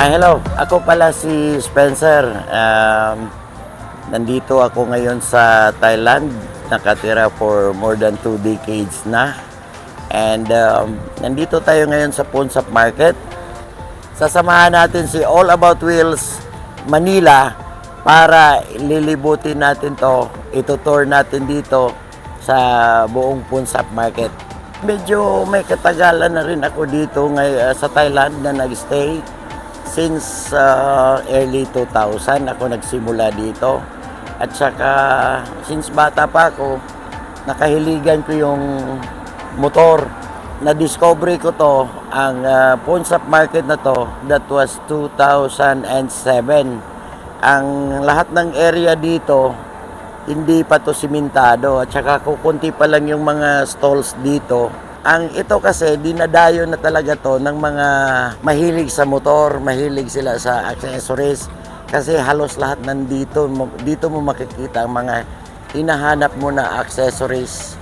Ah, hello. Ako pala si Spencer. Um, nandito ako ngayon sa Thailand. Nakatira for more than two decades na. And um, nandito tayo ngayon sa Punsap Market. Sasamahan natin si All About Wheels Manila para lilibutin natin to. Itutour natin dito sa buong Punsap Market. Medyo may katagalan na rin ako dito ngay, sa Thailand na nagstay since uh, early 2000 ako nagsimula dito. At saka since bata pa ako, nakahiligan ko yung motor. Na-discover ko to, ang uh, Punsap Market na to, that was 2007. Ang lahat ng area dito, hindi pa to simentado at saka kukunti pa lang yung mga stalls dito. Ang ito kasi dinadayo na talaga to ng mga mahilig sa motor, mahilig sila sa accessories kasi halos lahat nandito dito mo makikita ang mga hinahanap mo na accessories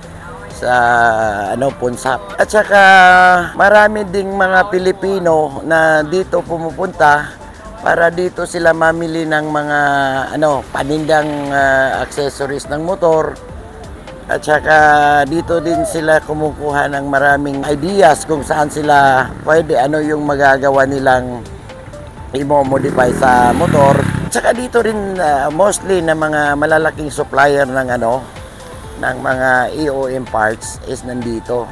sa ano punsap. At saka marami ding mga Pilipino na dito pumupunta para dito sila mamili ng mga ano panindang ah, accessories ng motor. At saka dito din sila kumukuha ng maraming ideas kung saan sila pwede ano yung magagawa nilang i-modify sa motor. At saka dito rin ah, mostly na mga malalaking supplier ng ano ng mga EOM parts is nandito.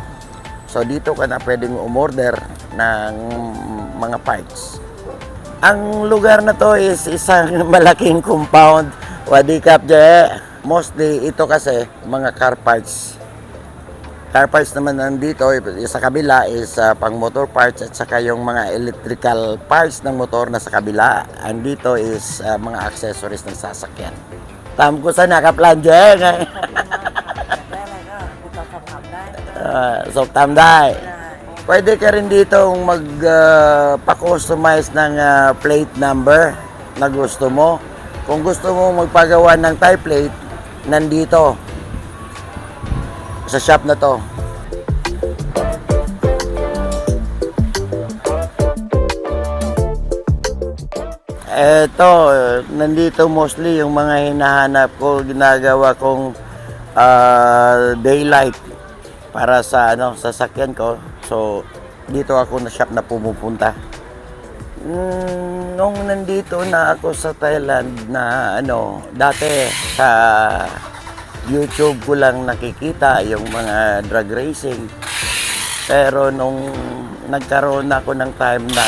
So dito ka na pwedeng umorder ng mga parts. Ang lugar na to is isang malaking compound. Wadikap je mostly ito kasi mga car parts. Car parts naman nandito sa kabila is uh, pang motor parts at saka yung mga electrical parts ng motor na sa kabila. And dito is uh, mga accessories ng sasakyan. Tam ko sa nakaplanje uh, ah, so tamday pwede ka rin dito mag uh, pa-customize ng uh, plate number na gusto mo. Kung gusto mo magpagawa ng tie plate nandito sa shop na to. Eto, nandito mostly yung mga hinahanap ko, ginagawa kong ah, daylight para sa ano sasakyan ko. So dito ako na shop na pumupunta. Mm, nung nandito na ako sa Thailand na ano, dati sa YouTube ko lang nakikita yung mga drag racing. Pero nung nagkaroon ako ng time na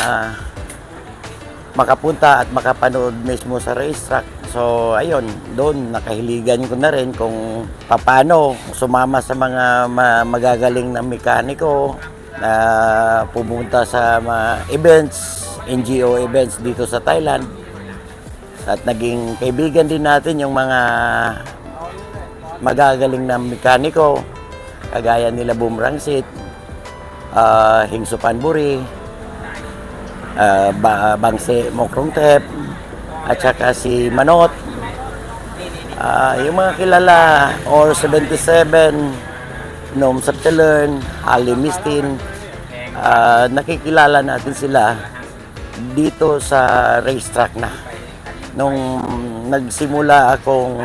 makapunta at makapanood mismo sa racetrack. So, ayun, doon nakahiligan ko na rin kung paano sumama sa mga ma- magagaling na mekaniko na pumunta sa mga events, NGO events dito sa Thailand. At naging kaibigan din natin yung mga magagaling na mekaniko, kagaya nila Boomerang Seat, uh, Hingso Panburi, uh, ba- Bangse Mokrong Tep, at saka si Manot. Ah, yung mga kilala, or 77, Nom Saptalern, Ali Mistin, ah, nakikilala natin sila dito sa racetrack na. Nung nagsimula akong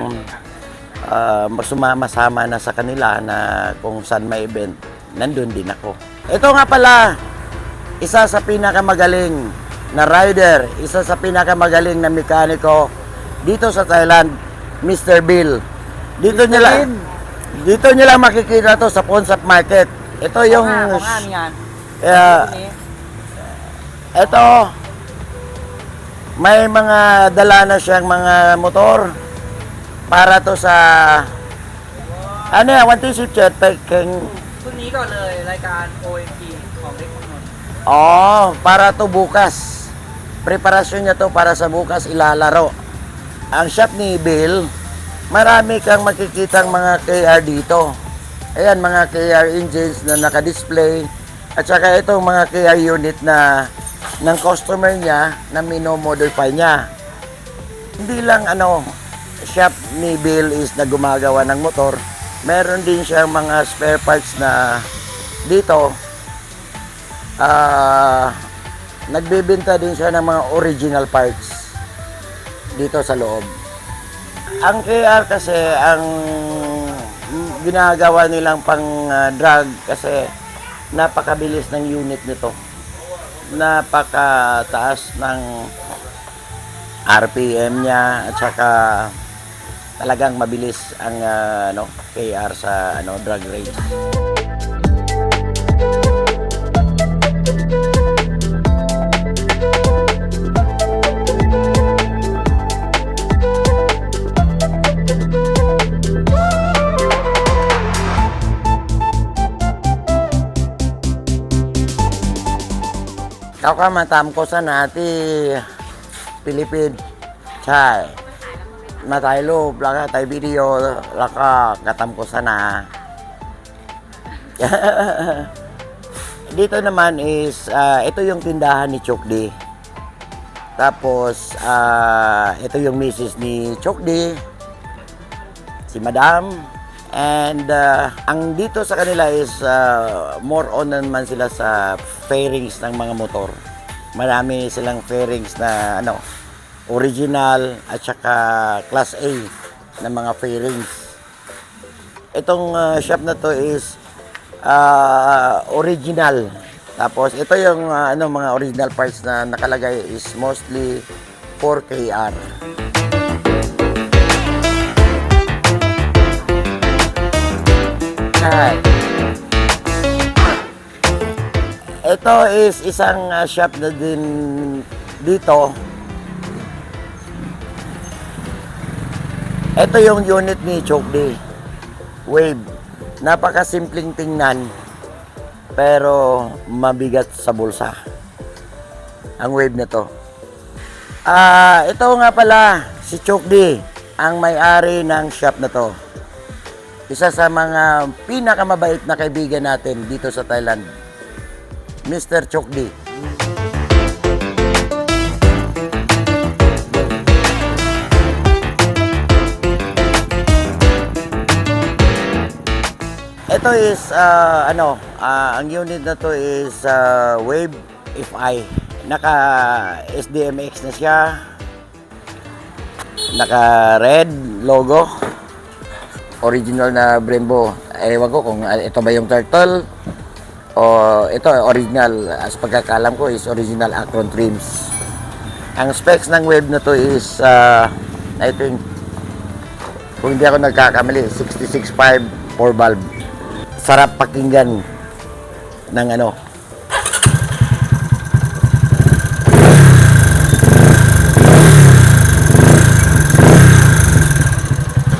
ah, uh, sumama-sama na sa kanila na kung saan may event, nandun din ako. Ito nga pala, isa sa pinakamagaling na rider, isa sa pinakamagaling na mekaniko dito sa Thailand, Mr. Bill. Dito nyo lang, dito nyo lang makikita to sa Ponsap Market. Ito yung... Oo nga, oo nga, ito, may mga dala na siyang mga motor para to sa ano yan, one t-shirt chat, peking พรุ่งนี้ก่อนเลยรายการ OMG ของเล็กเมืองนนท์ Oh, para to bukas. Preparasyon niya to para sa bukas ilalaro. Ang shop ni Bill, marami kang makikitang mga KR dito. Ayan, mga KR engines na naka-display. At saka itong mga KR unit na ng customer niya na minomodify niya. Hindi lang ano, shop ni Bill is na gumagawa ng motor. Meron din siyang mga spare parts na dito ah nagbebenta din siya ng mga original parts dito sa loob. Ang KR kasi ang ginagawa nilang pang ah, drug kasi napakabilis ng unit nito. Napakataas ng RPM niya at saka talagang mabilis ang ah, ano KR sa ano drug race. Kau ka matam ko sa nati Pilipin ใช่ มาถ่ายรูปแล้วก็ถ่ายวิดีโอแล้วก็กระทำโฆษณา Dito naman is, ah, ito yung tindahan ni Chokdi. Tapos, ah, ito yung misis ni Chokdi. Si Madam. And ah, ang dito sa kanila is ah, more on naman sila sa fairings ng mga motor. Marami silang fairings na ano, original at saka class A na mga fairings. Itong ah, shop na to is ah, original. Tapos ito yung ah, ano mga original parts na nakalagay is mostly 4KR. Hi. Ito is isang ah, shop na din dito. Ito yung unit ni Chokdi. Wave. Napakasimpleng tingnan pero mabigat sa bulsa. Ang wave na to. Ah, ito nga pala si Chokdi, ang may-ari ng shop na to. Isa sa mga pinakamabait na kaibigan natin dito sa Thailand. Mr. Chokdi. Ito is ah, ano, ah, ang unit na to is ah, Wave FI. Naka SDMX na siya. Naka red logo. Original na Brembo. Ewan ko kung ah, ito ba yung turtle o ito original. As pagkakalam ko is original Acron trims. Ang specs ng Wave na to is ah, I think kung hindi ako nagkakamali 66.5 4 valve sarap pakinggan ng ano.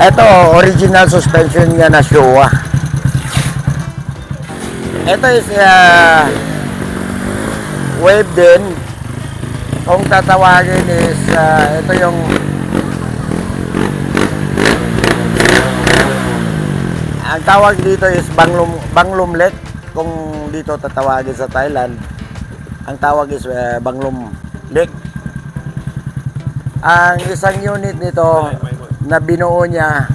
Ito, original suspension niya na Showa. Ito is uh, wave din. Kung tatawagin is uh, ito yung ang tawag dito is Banglum Banglum Lake kung dito tatawagin sa Thailand. Ang tawag is uh, Banglum Lake. Ang isang unit nito na binuo niya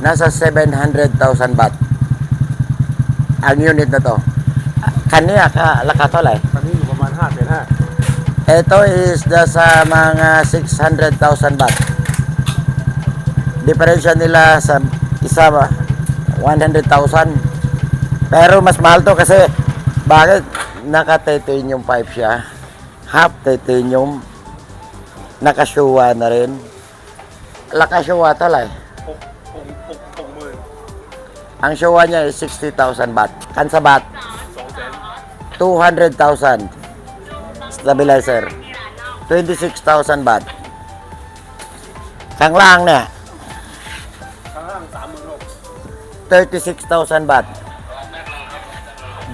nasa 700,000 baht. Ang unit na to. Kaniya ka lakatolay. Kaniya paman hatin ha. Ito is the sa mga 600,000 baht. Diferensya nila sa isa 100,000. Pero mas mahal to kasi bakit naka titanium pipe siya? Half titanium. Nakasuwa na rin. Lakashuwa talay. หกหกหกหกหมื่น Ang shuwa niya is 60,000 baht. Kansa baht? สองแสน 200,000 stabilizer 26,000 baht ข้างล่างเนี่ย ข้างล่างสามหมื่นหก 36,000 baht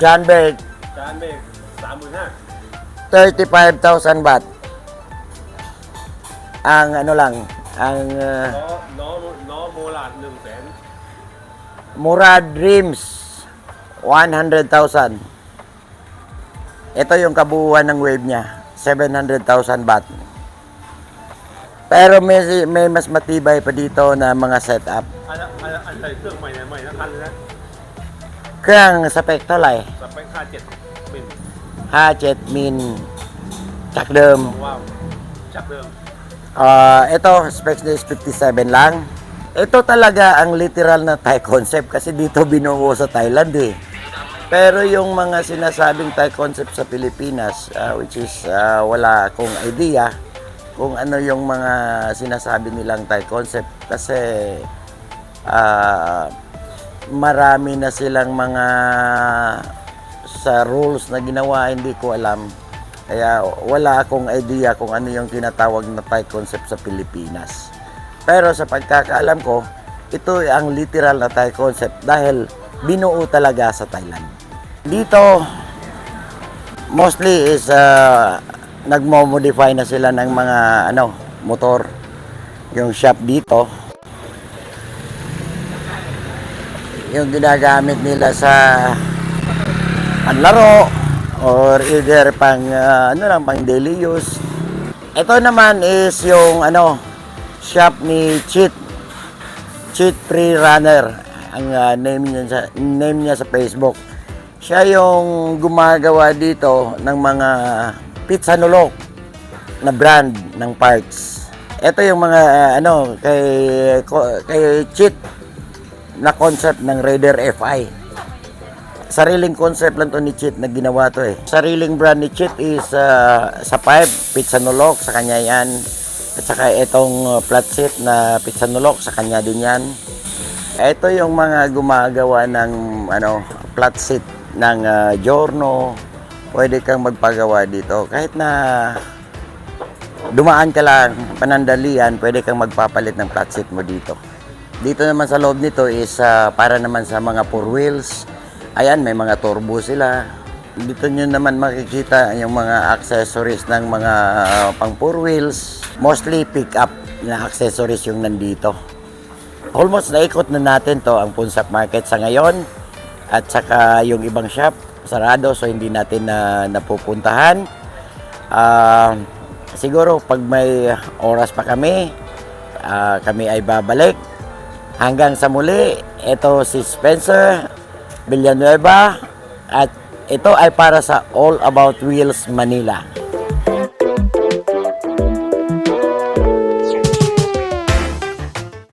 John Berg จานเบรกสามหมื่นห้า 35,000 baht ang ano lang ang uh, ล้อล้อล้อโมลาดหนึ่งแสน Murad Dreams 100,000 ito yung kabuuan ng wave niya 700,000 baht pero may, may mas matibay pa dito na mga setup อันอันอันใส่เครื่องใหม่เนี่ยใหม่ทั้งคันเลยนะ เครื่องสเปคเท่าไหร่ สเปคค่าเจ็ดบิน 57มิล Chakdem. ว้าวจากเดิม Ah, ito, specs niya is 57 lang. Ito talaga ang literal na Thai concept kasi dito binuo sa Thailand eh. Pero yung mga sinasabing Thai concept sa Pilipinas, ah, which is ah, wala akong idea kung ano yung mga sinasabi nilang Thai concept kasi ah, marami na silang mga sa rules na ginawa, hindi ko alam. Kaya wala akong idea kung ano yung tinatawag na Thai concept sa Pilipinas. Pero sa pagkakaalam ko, ito ang literal na Thai concept dahil binuo talaga sa Thailand. Dito, mostly is uh, nagmo-modify na sila ng mga ano, motor. Yung shop dito, yung ginagamit nila sa panlaro or either pang ah, ano lang pang daily use. Ito naman is yung ano shop ni Cheat Cheat Free Runner ang ah, name niya sa name niya sa Facebook. Siya yung gumagawa dito ng mga pizza nulok na brand ng parts. Ito yung mga ah, ano kay kay Cheat na concept ng Raider FI. Sariling concept lang to ni Chit na ginawa to eh. Sariling brand ni Chit is uh, sa pipe, pizza nulok, sa kanya yan. At saka itong uh, flat seat na pizza nulok, sa kanya din yan. Ito yung mga gumagawa ng ano, flat seat ng uh, Giorno. Pwede kang magpagawa dito. Kahit na dumaan ka lang, panandalian, pwede kang magpapalit ng flat seat mo dito. Dito naman sa loob nito is ah, para naman sa mga four wheels. Ayan, may mga turbo sila. Dito nyo naman makikita yung mga accessories ng mga ah, pang four wheels. Mostly pick up na accessories yung nandito. Almost naikot na natin to ang Punsap Market sa ngayon. At saka yung ibang shop, sarado so hindi natin na napupuntahan. Ah, siguro pag may oras pa kami, ah, kami ay babalik. Hanggang sa muli, ito si Spencer Villanueva at ito ay para sa All About Wheels Manila.